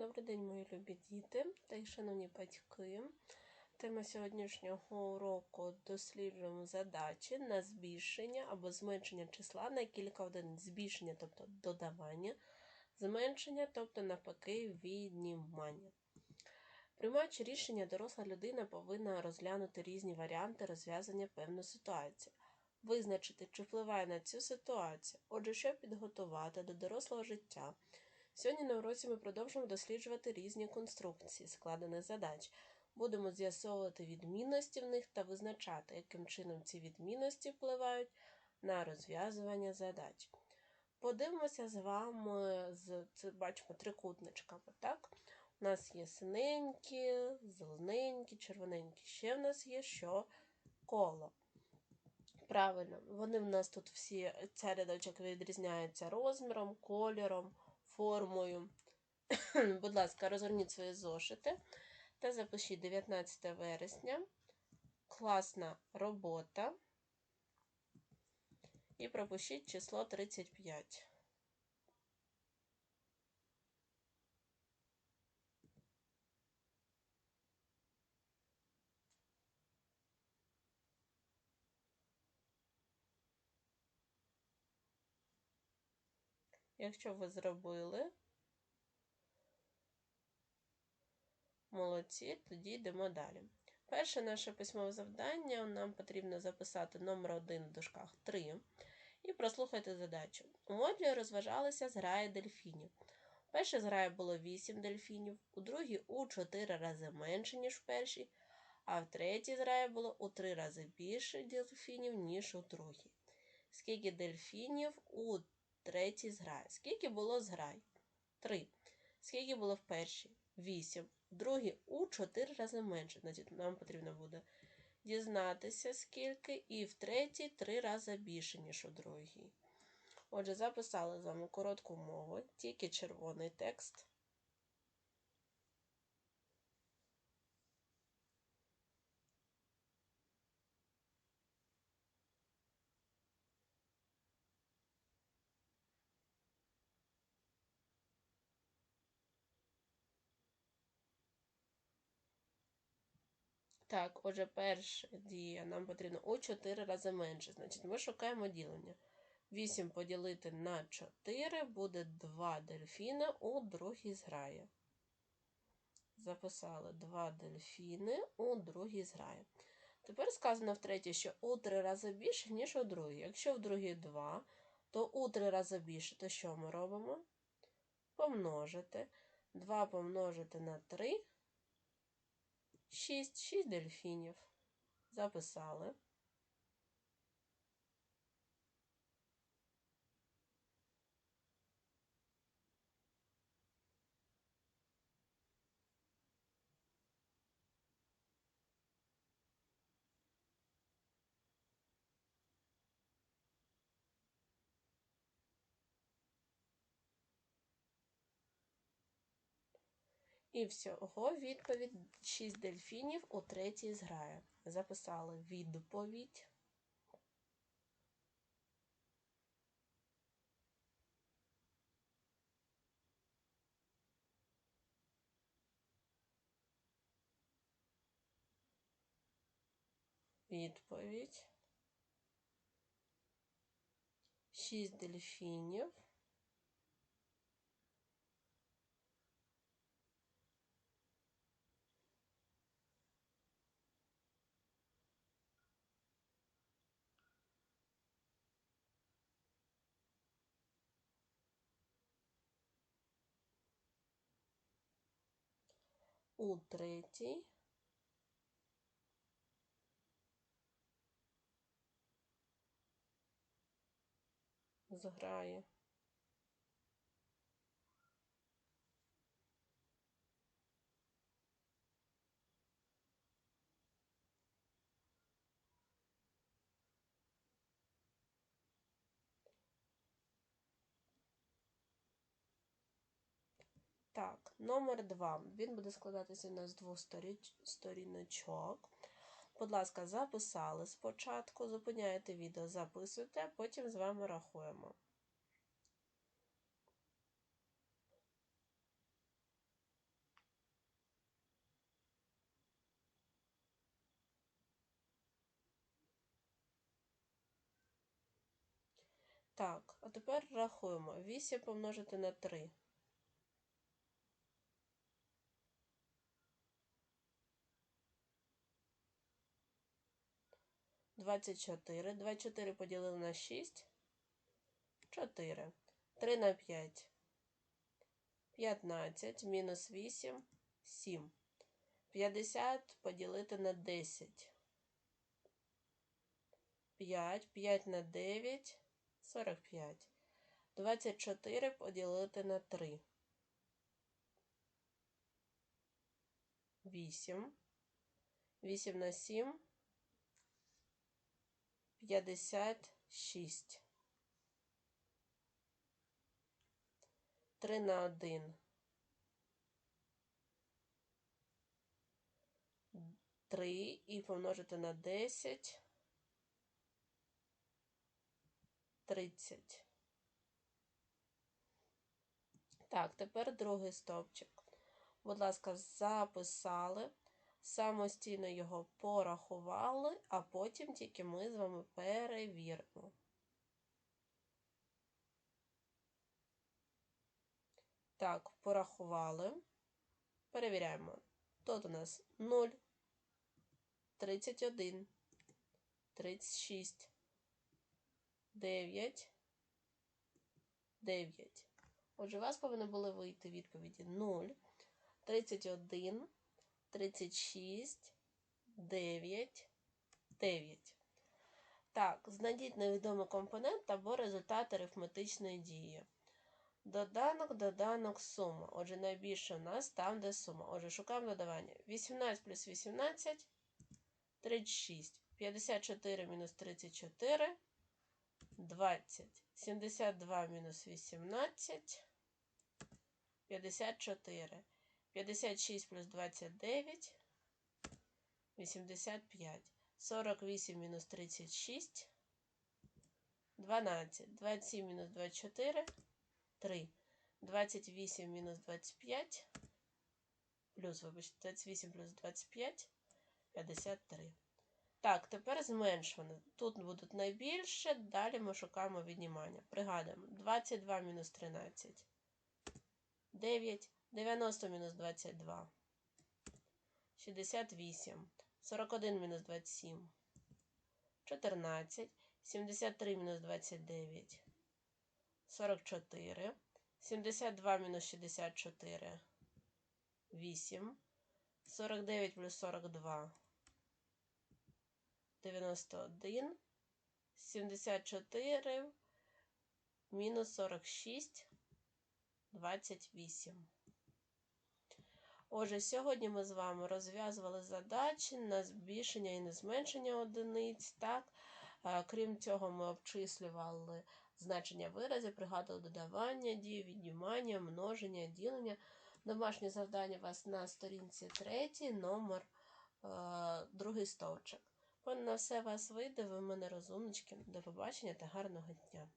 Добрий день, мої любі діти та й шановні батьки. Тема сьогоднішнього уроку досліджуємо задачі на збільшення або зменшення числа на кілька одиниць. Збільшення, тобто додавання, зменшення, тобто навпаки, віднімання. Приймаючи рішення, доросла людина повинна розглянути різні варіанти розв'язання певної ситуації, визначити, чи впливає на цю ситуацію, отже, щоб підготувати до дорослого життя. Сьогодні на уроці ми продовжимо досліджувати різні конструкції складених задач. Будемо з'ясовувати відмінності в них та визначати, яким чином ці відмінності впливають на розв'язування задач. Подивимося з вами з це бачимо трикутничками. Так? У нас є синенькі, зелененькі, червоненькі. Ще в нас є що коло. Правильно, вони в нас тут всі, ця рядочок відрізняється розміром, кольором формою. Будь ласка, розгорніть свої зошити та запишіть 19 вересня. Класна робота. І пропишіть число 35. Якщо ви зробили, молодці, тоді йдемо далі. Перше наше письмове завдання нам потрібно записати номер 1 в дужках 3 і прослухайте задачу. У модлі розважалися зграї дельфінів. У першій зграї було 8 дельфінів, у другій у 4 рази менше, ніж в першій, а в третій зграї було у 3 рази більше дельфінів, ніж у другій. Скільки дельфінів у третій зграй. Скільки було зграй? Три. Скільки було в першій? Вісім. Другі у чотири рази менше. Значить, нам потрібно буде дізнатися, скільки, і в третій три рази більше, ніж у другій. Отже, записали з вами коротку мову, тільки червоний текст. Так, отже, перша дія нам потрібно у 4 рази менше. Значить, ми шукаємо ділення. 8 поділити на 4 буде 2 дельфіни у другій зграї. Записали 2 дельфіни у другій зграї. Тепер сказано втретє, що у 3 рази більше, ніж у другій. Якщо в другій 2, то у 3 рази більше, то що ми робимо? Помножити. 2 помножити на 3 Шість, шість дельфінів. Записали. І всього відповідь 6 дельфінів у третій зграє. Записали відповідь. Відповідь. 6 дельфінів. У третій. Зграє. Так, номер два. Він буде складатися у нас з двох сторіночок. Будь ласка, записали спочатку, зупиняєте відео, записуєте, потім з вами рахуємо. Так, а тепер рахуємо. 8 помножити на 3. Двадцять чотири. Двадцять чотири поділили на шість. Чотири. Три на п'ять. П'ятнадцять. Мінус вісім. Сім. П'ятдесят поділити на десять. П'ять. П'ять на дев'ять. Сорок п'ять. Двадцять чотири поділити на три. Вісім. Вісім на сім. П'ятдесят шість. Три на один. Три і помножити на десять. Тридцять. Так, тепер другий стовпчик. Будь ласка, записали, самостійно його порахували, а потім тільки ми з вами перевіримо. Так, порахували. Перевіряємо. Тут у нас 0, 31, 36, 9, 9. Отже, у вас повинні були вийти відповіді 0, 31, 36, 9, 9. Так, знайдіть невідомий компонент або результат арифметичної дії. Доданок, доданок, сума. Отже, найбільше у нас там, де сума. Отже, шукаємо додавання. 18 плюс 18 36. 54 мінус 34 20. 72 мінус 18 54. 56 плюс 29 85. 48 мінус 36 12. 27 мінус 24 3. 28 мінус 25. Плюс, вибачте, 28 плюс 25 53. Так, тепер зменшувано. Тут будуть найбільше, далі ми шукаємо віднімання. Пригадуємо, 22 мінус 13. 9. 90 мінус 22. 68. 41 мінус 27. 14. 73 мінус 29. 44. 72 мінус 64. 8. 49 плюс 42. 91. 74. Мінус 46. 28. Отже, сьогодні ми з вами розв'язували задачі на збільшення і на зменшення одиниць. Так? Крім цього, ми обчислювали значення виразів, пригадували додавання, дії, віднімання, множення, ділення. Домашнє завдання у вас на сторінці 3, номер е, другий стовчик. На все вас вийде, ви мене розумнички. До побачення та гарного дня!